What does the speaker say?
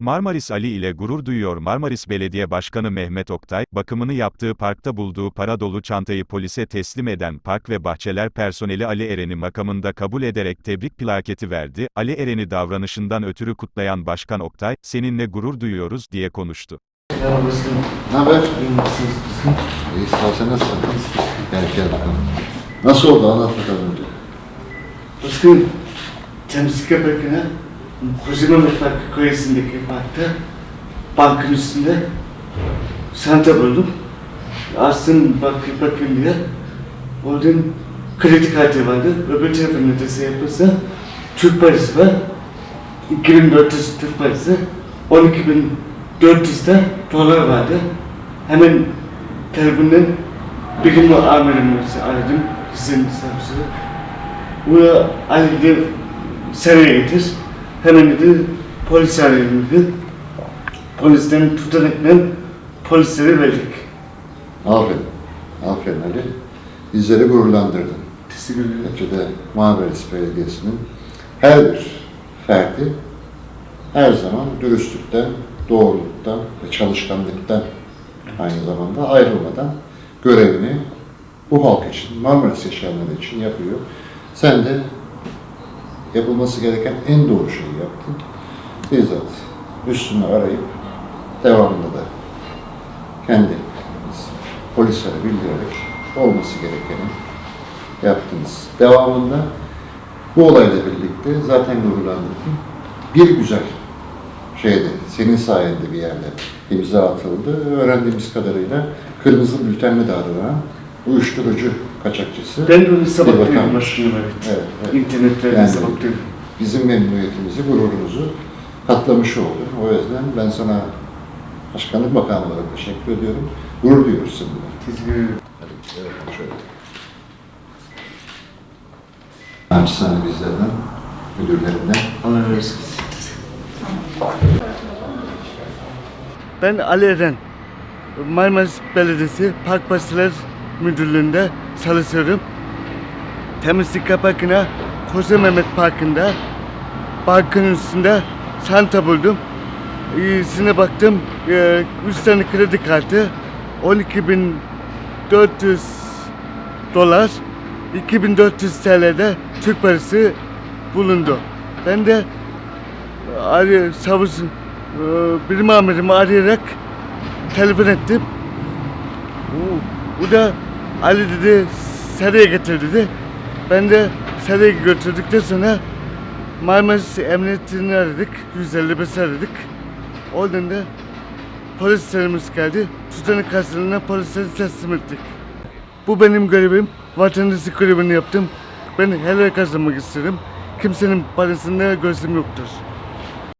Marmaris Ali ile gurur duyuyor Marmaris Belediye Başkanı Mehmet Oktay, bakımını yaptığı parkta bulduğu para dolu çantayı polise teslim eden Park ve Bahçeler personeli Ali Eren'i makamında kabul ederek tebrik plaketi verdi. Ali Eren'i davranışından ötürü kutlayan Başkan Oktay, seninle gurur duyuyoruz diye konuştu. Merhaba. Ne haber? İyi sağ ol, sen nasılsın? Gel gel bakalım. Nasıl oldu anlat bakalım. Başkanım, temsil yaparken Kocaman Parkı Koyası'ndaki parkta bankın üstünde çanta buldum. Açtım bak, bakayım diye. Oradan kredi kartı vardı. Öbür tarafında da şey yapırsa Türk parası var. 2400 Türk parası. 12.400 de dolar vardı. Hemen telefondan birim amirimizi aradım. Sizin savcısı. Bunu Ali seneye getir. Hemen dedi, polis dedi. Polisten tutanakla polislere verdik. Aferin. Aferin Ali. Bizleri gururlandırdın. Teşekkür ederim. Neticede Marmaris Belediyesi'nin her bir ferdi her zaman dürüstlükten, doğruluktan ve çalışkanlıktan aynı zamanda ayrılmadan görevini bu halk için, Marmaris yaşayanları için yapıyor. Sen de yapılması gereken en doğru şeyi yaptın. Bizzat üstünü arayıp devamında da kendi polislere bildirerek olması gerekeni yaptınız. Devamında bu olayla birlikte zaten gururlandırdım. Bir güzel şeyde, senin sayende bir yerde imza atıldı. Öğrendiğimiz kadarıyla kırmızı bültenle de uyuşturucu kaçakçısı. Ben de onu sabah duydum başkanım evet. Evet, evet. İnternette Yani- sabah duydum. bizim memnuniyetimizi, gururumuzu katlamış oldu. O yüzden ben sana başkanlık makamı olarak teşekkür ediyorum. Gurur duyuyoruz seninle. Teşekkür ederim. Hadi, evet, şöyle. Naçizane bizlerden, müdürlerinden. Allah razı olsun. Ben Ali Eren. Marmaris Belediyesi Park Bahçeler Müdürlüğü'nde çalışıyorum. Temizlik kapakına Koca Mehmet Parkı'nda parkın üstünde çanta buldum. İyisine baktım. Ee, üç tane kredi kartı. 12.400 dolar. 2400 TL'de Türk parası bulundu. Ben de arı, savuz e, birim arayarak telefon ettim. O da Ali dedi Sarı'ya getir dedi. Ben de Sarı'ya götürdükten sonra Marmaris Emniyetini aradık. 155 aradık. Oradan da polislerimiz geldi. Tutanak karşılığında polislere teslim ettik. Bu benim görevim. Vatandaşlık görevini yaptım. Ben helal kazanmak isterim. Kimsenin parasında gözüm yoktur.